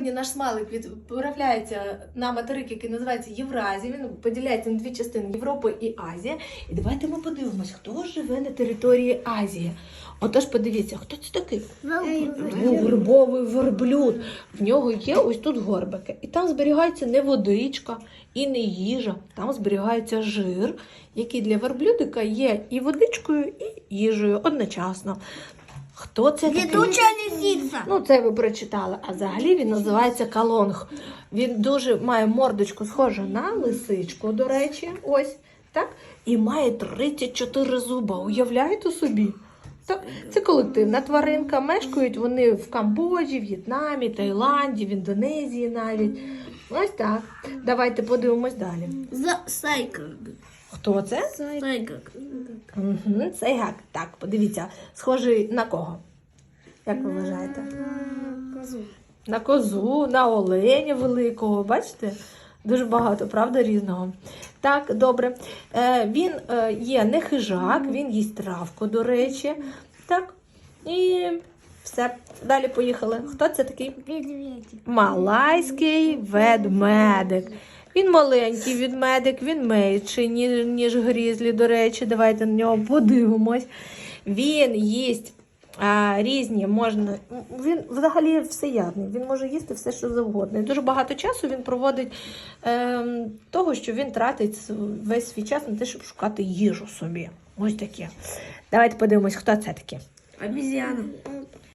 Сьогодні наш смайлик відправляється на материк, який називається Євразія. Він поділяється на дві частини Європи і Азія. І давайте ми подивимось, хто живе на території Азії. Отож, подивіться, хто це такий? Вербовий верблюд. В нього є ось тут горбики. І там зберігається не водичка і не їжа. Там зберігається жир, який для верблюдика є і водичкою, і їжею одночасно. Хто це такий? Лисица. Ну, це ви прочитали. А взагалі він називається калонг. Він дуже має мордочку схожу на лисичку, до речі, ось так. І має 34 зуба. Уявляєте собі? Так, це колективна тваринка. Мешкають вони в Камбоджі, В'єтнамі, Таїланді, в Індонезії навіть. Ось так. Давайте подивимось далі. За сайка. Хто це? Сайка. Угу, це як? Так, подивіться, схожий на кого? Як ви вважаєте? Козу. На козу, на оленя великого, бачите? Дуже багато, правда, різного. Так, добре. Е, він е, є не хижак, він їсть травку, до речі. Так. І все. Далі поїхали. Хто це такий? Малайський ведмедик. Він маленький ведмедик, він менший, ніж, ніж грізлі, до речі. Давайте на нього подивимось. Він їсть а, різні, можна. Він взагалі всеядний, він може їсти все, що завгодно. І дуже багато часу він проводить ем, того, що він тратить весь свій час на те, щоб шукати їжу собі. Ось таке. Давайте подивимось, хто це такий. Обезьяна.